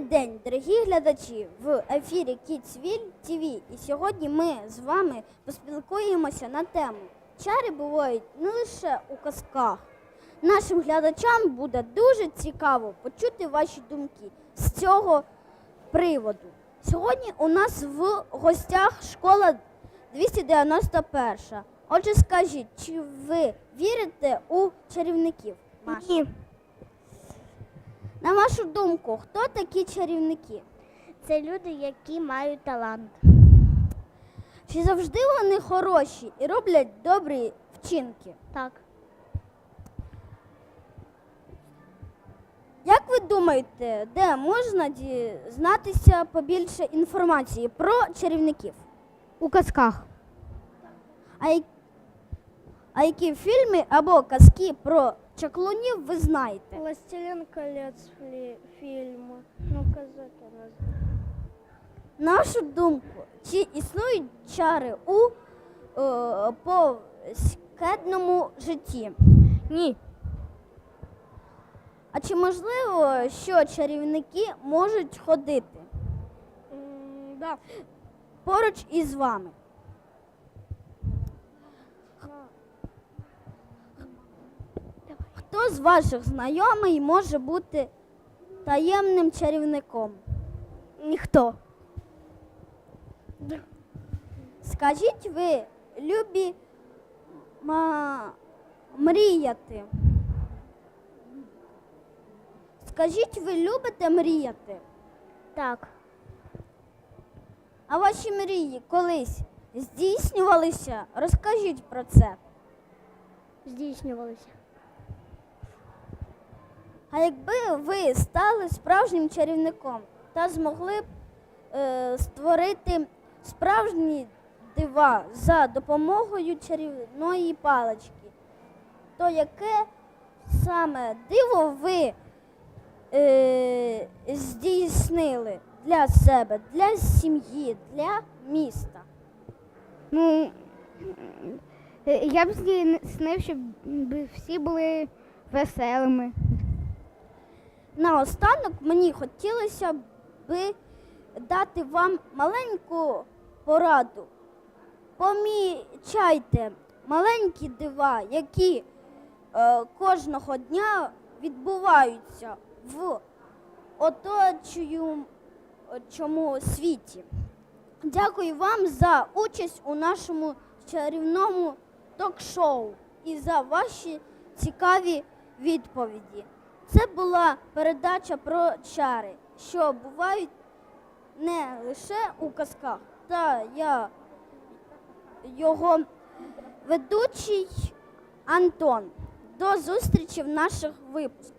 день, дорогі глядачі! В ефірі Kidsville TV. І сьогодні ми з вами поспілкуємося на тему. Чари бувають не лише у казках. Нашим глядачам буде дуже цікаво почути ваші думки з цього приводу. Сьогодні у нас в гостях школа 291. Отже, скажіть, чи ви вірите у чарівників? Ні. На вашу думку, хто такі чарівники? Це люди, які мають талант. Чи завжди вони хороші і роблять добрі вчинки? Так. Як ви думаєте, де можна дізнатися побільше інформації про чарівників? У казках. А, які фільми або казки про чаклунів ви знаєте? Властелин колец фільму. Ну, казати назву. На вашу думку, чи існують чари у е, повсякденному житті? Ні. А чи можливо, що чарівники можуть ходити да. поруч із вами? Хто з ваших знайомих може бути таємним чарівником? Ніхто. Скажіть ви, любі ма- мріяти? Скажіть, ви любите мріяти? Так. А ваші мрії колись здійснювалися? Розкажіть про це. Здійснювалися. А якби ви стали справжнім чарівником та змогли б е, створити справжні дива за допомогою чарівної палички, то яке саме диво ви е, здійснили для себе, для сім'ї, для міста? Ну, я б здійснив, щоб всі були веселими. Наостанок мені хотілося би дати вам маленьку пораду. Помічайте маленькі дива, які е, кожного дня відбуваються в оточуючому світі. Дякую вам за участь у нашому чарівному ток-шоу і за ваші цікаві відповіді. Це була передача про чари, що бувають не лише у казках, та я його ведучий Антон. До зустрічі в наших випусках.